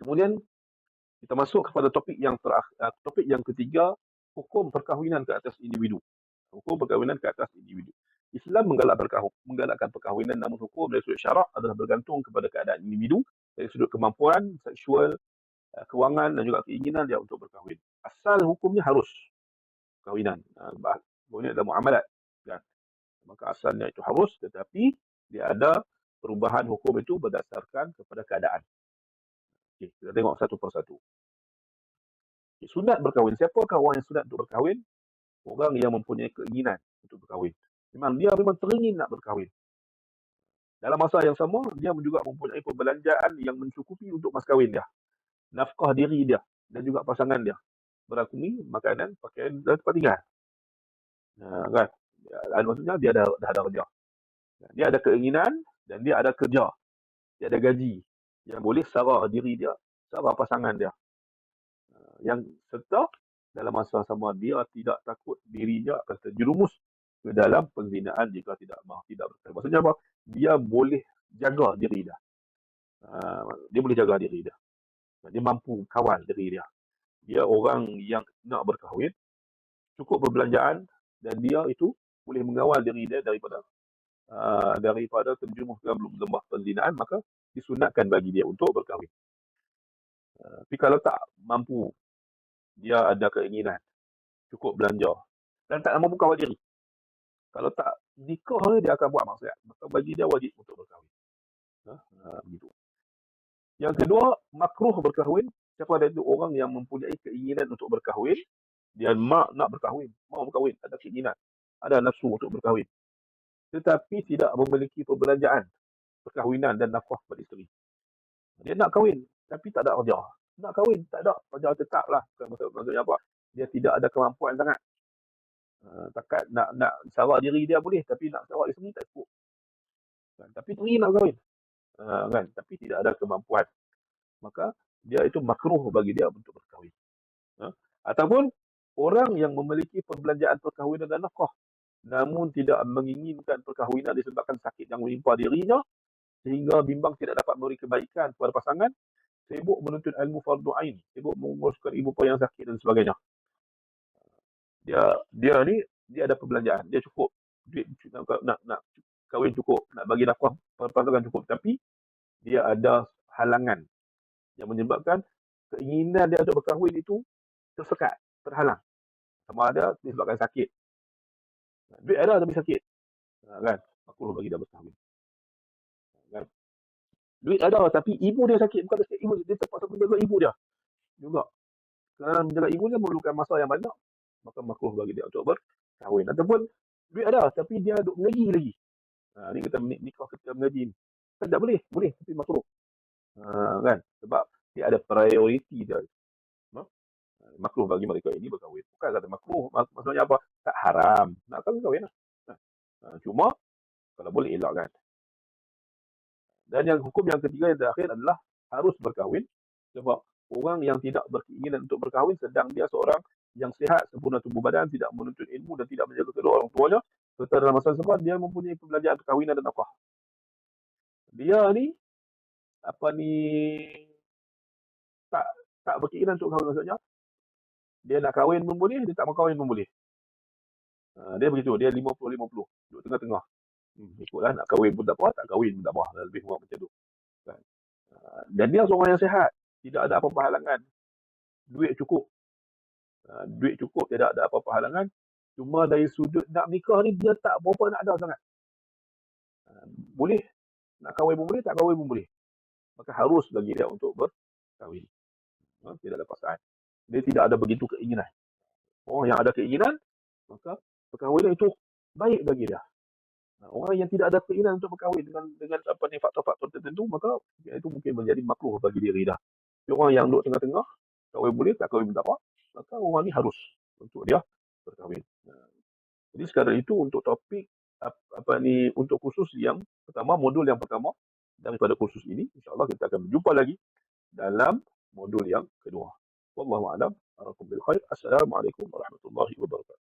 Kemudian kita masuk kepada topik yang terakhir, uh, topik yang ketiga, hukum perkahwinan ke atas individu. Hukum perkahwinan ke atas individu. Islam menggalak perkahw- menggalakkan perkahwinan namun hukum dari sudut syarak adalah bergantung kepada keadaan individu dari sudut kemampuan, seksual, uh, kewangan dan juga keinginan dia untuk berkahwin. Asal hukumnya harus perkahwinan. Uh, Maksudnya ada muamalat. Kan? Maka asalnya itu harus tetapi dia ada perubahan hukum itu berdasarkan kepada keadaan. Okay, kita tengok satu persatu. Okay, sunat berkahwin. Siapakah orang yang sunat untuk berkahwin? Orang yang mempunyai keinginan untuk berkahwin. Memang dia memang teringin nak berkahwin. Dalam masa yang sama, dia juga mempunyai perbelanjaan yang mencukupi untuk mas kahwin dia. Nafkah diri dia dan juga pasangan dia. Berakumi, makanan, pakaian dan tempat tinggal. Nah, kan? Ya, maksudnya dia dah, dah ada kerja. Dia ada keinginan dan dia ada kerja. Dia ada gaji yang boleh sarah diri dia, sarah pasangan dia. Ah, yang serta dalam masa sama dia tidak takut dirinya akan terjerumus ke dalam pengzinaan jika tidak mahu tidak berkahwin. Maksudnya apa? Dia boleh jaga diri dia. Ah, dia boleh jaga diri dia. Dia mampu kawal diri dia. Dia orang yang nak berkahwin, cukup perbelanjaan dan dia itu boleh mengawal diri dia daripada uh, daripada terjerumus dalam lembah penzinaan maka disunatkan bagi dia untuk berkahwin. Uh, tapi kalau tak mampu, dia ada keinginan, cukup belanja dan tak mampu kawal diri. Kalau tak nikah dia akan buat maksiat. Maka bagi dia wajib untuk berkahwin. Ha? Ha, begitu. Yang kedua, makruh berkahwin. Siapa ada itu orang yang mempunyai keinginan untuk berkahwin. Dia mak nak berkahwin. Mau berkahwin. Ada keinginan. Ada nafsu untuk berkahwin. Tetapi tidak memiliki perbelanjaan perkahwinan dan nafkah pada isteri. Dia nak kahwin tapi tak ada kerja. Nak kahwin tak ada kerja tetap lah. Maksudnya apa? Dia tidak ada kemampuan sangat. Uh, takat nak nak sawak diri dia boleh tapi nak sawak isteri tak cukup. Kan? Tapi teri nak kahwin. Uh, kan? Tapi tidak ada kemampuan. Maka dia itu makruh bagi dia untuk berkahwin. Uh, ataupun orang yang memiliki perbelanjaan perkahwinan dan nafkah namun tidak menginginkan perkahwinan disebabkan sakit yang menimpa dirinya sehingga bimbang tidak dapat memberi kebaikan kepada pasangan, sibuk menuntut ilmu fardu ain, sibuk menguruskan ibu bapa yang sakit dan sebagainya. Dia dia ni dia ada perbelanjaan, dia cukup duit nak nak, nak kahwin cukup, nak bagi nafkah pasangan cukup tapi dia ada halangan yang menyebabkan keinginan dia untuk berkahwin itu tersekat, terhalang. Sama ada disebabkan sakit. Duit ada tapi sakit. Ha, kan? Aku bagi dia berkahwin? Duit ada tapi ibu dia sakit bukan sakit ibu dia terpaksa menjaga ibu dia juga. Kerana menjaga ibu dia memerlukan masa yang banyak maka makruh bagi dia untuk berkahwin ataupun duit ada tapi dia duk mengaji lagi. Ha, ni kita nikah kita mengaji ni. Kan tak boleh, boleh tapi makruh. Ha, kan? Sebab dia ada prioriti dia. Ha? Makruh bagi mereka ini berkahwin. Bukan kata makruh, mak maksudnya apa? Tak haram. Nak kahwin kahwin lah. Ha, cuma kalau boleh elakkan. Dan yang hukum yang ketiga yang terakhir adalah harus berkahwin. Sebab orang yang tidak berkeinginan untuk berkahwin sedang dia seorang yang sihat, sempurna tubuh badan, tidak menuntut ilmu dan tidak menjaga kedua orang tuanya. Serta dalam masa sempat dia mempunyai perbelanjaan perkahwinan dan nafkah. Dia ni, apa ni, tak tak berkeinginan untuk kahwin maksudnya. Dia nak kahwin pun boleh, dia tak mau kahwin pun boleh. Ha, dia begitu, dia 50-50. Duduk tengah-tengah. Hmm, ikutlah nak kahwin pun tak apa, tak kahwin pun tak apa. Lebih kurang macam tu. Kan? Ah, dan dia seorang yang sehat. Tidak ada apa-apa halangan. Duit cukup. Ah, duit cukup, tidak ada apa-apa halangan. Cuma dari sudut nak nikah ni, dia tak berapa nak ada sangat. Ah, boleh. Nak kahwin pun boleh, tak kahwin pun boleh. Maka harus bagi dia untuk berkahwin. Tidak ada pasangan. Dia tidak ada begitu keinginan. Orang yang ada keinginan, maka perkahwinan itu baik bagi dia. Orang yang tidak ada keinginan untuk berkahwin dengan dengan apa ni faktor-faktor tertentu maka itu mungkin menjadi makruh bagi diri dah. Jadi orang yang duduk tengah-tengah kahwin boleh tak kahwin tak apa maka orang ni harus untuk dia berkahwin. Jadi sekarang itu untuk topik apa ni untuk khusus yang pertama modul yang pertama daripada khusus ini insyaallah kita akan berjumpa lagi dalam modul yang kedua. Wallahu a'lam. Assalamualaikum warahmatullahi wabarakatuh.